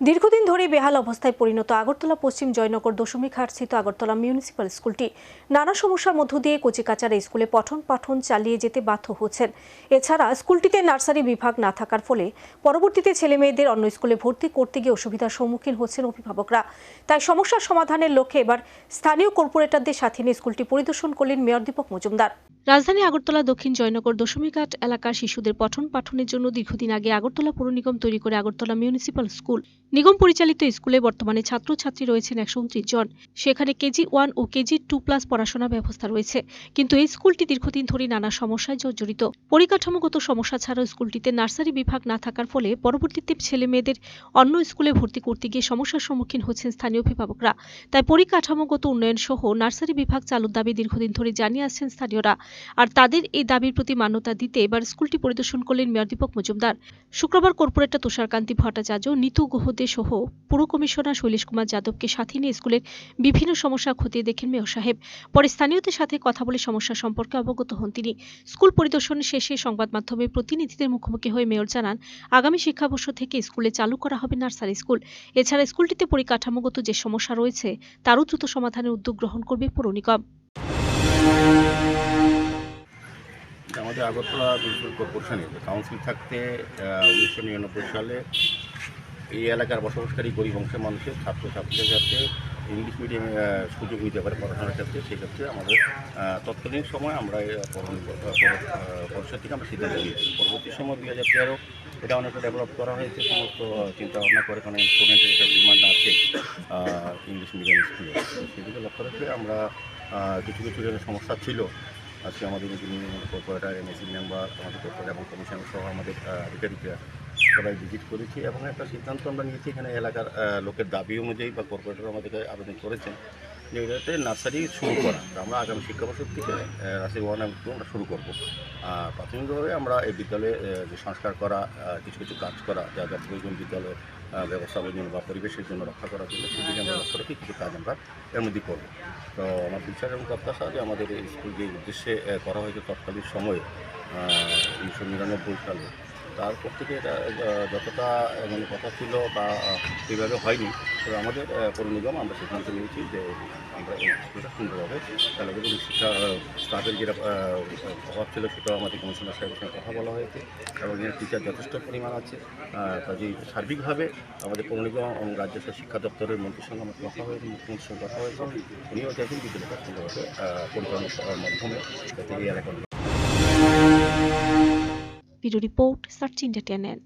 দীর্ঘদিন ধরে বেহাল অবস্থায় পরিণত আগরতলা পশ্চিম জয়নগর দশমী ঘাটস্থিত আগরতলা মিউনিসিপ্যাল স্কুলটি। নানা সমস্যার মধ্য দিয়ে কচিকাচারা স্কুলে পঠন পাঠন চালিয়ে যেতে বাধ্য হচ্ছেন। এছাড়া স্কুলটিতে নার্সারি বিভাগ না থাকার ফলে পরবর্তীতে ছেলে মেয়েদের অন্য স্কুলে ভর্তি করতে গিয়ে অসুবিধার সম্মুখীন হচ্ছেন অভিভাবকরা। তাই সমস্যার সমাধানের লক্ষ্যে এবার স্থানীয় কর্পোরেটরদের সাথে নিয়ে স্কুলটি পরিদর্শন করলেন মেয়র দীপক মজুমদার। রাজধানী আগরতলা দক্ষিণ জয়নগর দশমীঘাট এলাকার শিশুদের পঠন পাঠনের জন্য দীর্ঘদিন আগে আগরতলা পৌর নিগম তৈরি করে আগরতলা মিউনিসিপ্যাল স্কুল। নিগম পরিচালিত স্কুলে বর্তমানে ছাত্রছাত্রী রয়েছেন একশো উনত্রিশ জন। সেখানে কেজি ওয়ান ও কেজি টু প্লাস পড়াশোনা ব্যবস্থা রয়েছে। কিন্তু এই স্কুলটি দীর্ঘদিন ধরে নানা সমস্যায় জর্জরিত। পরিকাঠামোগত সমস্যা ছাড়াও স্কুলটিতে নার্সারি বিভাগ না থাকার ফলে পরবর্তীতে ছেলে মেয়েদের অন্য স্কুলে ভর্তি করতে গিয়ে সমস্যার সম্মুখীন হচ্ছেন স্থানীয় অভিভাবকরা। তাই পরিকাঠামোগত উন্নয়ন সহ নার্সারি বিভাগ চালুর দাবি দীর্ঘদিন ধরে জানিয়ে আসছেন স্থানীয়রা। আর তাদের এই দাবির প্রতি মান্যতা দিতে এবার স্কুলটি পরিদর্শন করলেন মেয়র দীপক মজুমদার। শুক্রবার কর্পোরেটর তুষারকান্তি ভট্টাচার্য, নিতু গুহদে সহ পুর কমিশনার শৈলেশ কুমার যাদবকে সাথে নিয়ে স্কুলের বিভিন্ন সমস্যা খতিয়ে দেখেন মেয়র সাহেব। পরে স্থানীয়দের সাথে কথা বলে সমস্যা সম্পর্কে অবগত হন তিনি। স্কুল পরিদর্শন শেষে সংবাদ মাধ্যমে প্রতিনিধিদের মুখোমুখি হয়ে মেয়র জানান, আগামী শিক্ষাবর্ষ থেকে স্কুলে চালু করা হবে নার্সারি স্কুল। এছাড়া স্কুলটিতে পরিকাঠামোগত যে সমস্যা রয়েছে, তারও দ্রুত সমাধানের উদ্যোগ গ্রহণ করবে পৌর নিগম। আমাদের আগরতলা মিউনিসিপ্যাল কর্পোরেশনে কাউন্সিল থাকতে উনিশশো নিরানব্বই সালে এই এলাকার বসবাসকারী গরিব অংশের মানুষের, ছাত্রছাত্রীদের যাতে ইংলিশ মিডিয়ামে সুযোগ নিতে পারে পড়াশোনার ক্ষেত্রে, সেক্ষেত্রে আমাদের তৎকালীন সময় আমরা পরিষদ থেকে আমরা সিদ্ধান্ত নিয়েছি। পরবর্তী সময় দুই হাজার তেরো, এটা অনেকটা ডেভেলপ করা হয়েছে, সমস্ত চিন্তা ভাবনা করে কারণ স্টুডেন্টের একটা ডিমান্ড আছে ইংলিশ মিডিয়াম স্কুলে। সেদিকে লক্ষ্য রেখে আমরা কিছু কিছু সমস্যা ছিল, আজকে আমাদের কর্পোরেটার এমএসি মেম্বার আমাদের কর্পোরেট এবং কমিশনার সহ আমাদের আধিকারিকরা সবাই ভিজিট করেছি এবং একটা সিদ্ধান্ত আমরা নিয়েছি এখানে এলাকার লোকের দাবি অনুযায়ী বা কর্পোরেটর আমাদেরকে আবেদন করেছেন যে এটাতে নার্সারি শুরু করা। আমরা আগামী শিক্ষাবর্ষ থেকে নার্সারি ওয়ান এবং টু আমরা শুরু করব। প্রাথমিকভাবে আমরা এই বিদ্যালয়ে যে সংস্কার করা কিছু কিছু কাজ করা, যা যা প্রয়োজন বিদ্যালয়ের ব্যবস্থাপনার জন্য বা পরিবেশের জন্য রক্ষা করার জন্য সেদিকে আমরা লক্ষ্য রেখে কিছু কাজ আমরা এর মধ্যে করব। তো আমার বিশ্বাস এবং প্রত্যাশা যে আমাদের এই স্কুল যে উদ্দেশ্যে করা হয়েছে তৎকালীন সময়ে উনিশশো নিরানব্বই সালে তারপর থেকে এটা যতটা মানে কথা ছিল বা এইভাবে হয়নি, তবে আমাদের পৌর নিগম আমরা সিদ্ধান্ত নিয়েছি যে আমরা এই স্কুলটা সুন্দরভাবে তাহলে এবং শিক্ষা স্টাফের যেটা অভাব ছিল সেটাও আমাদের কমিশনার সাহেবের সঙ্গে কথা বলা হয়েছে এবং এর টিচার যথেষ্ট পরিমাণ আছে। কাজেই সার্বিকভাবে আমাদের পৌর নিগম এবং রাজ্য শিক্ষা দপ্তরের মন্ত্রীর সঙ্গে আমার কথা হয়েছে, মুখ্যমন্ত্রীর সঙ্গে কথা হয়েছে, উনিও চাইছেন বিদ্যালয়টা সুন্দরভাবে পরিচালনা মাধ্যমে যাতে এই এলাকার ব্যুরো রিপোর্ট সার্চ টিএনএন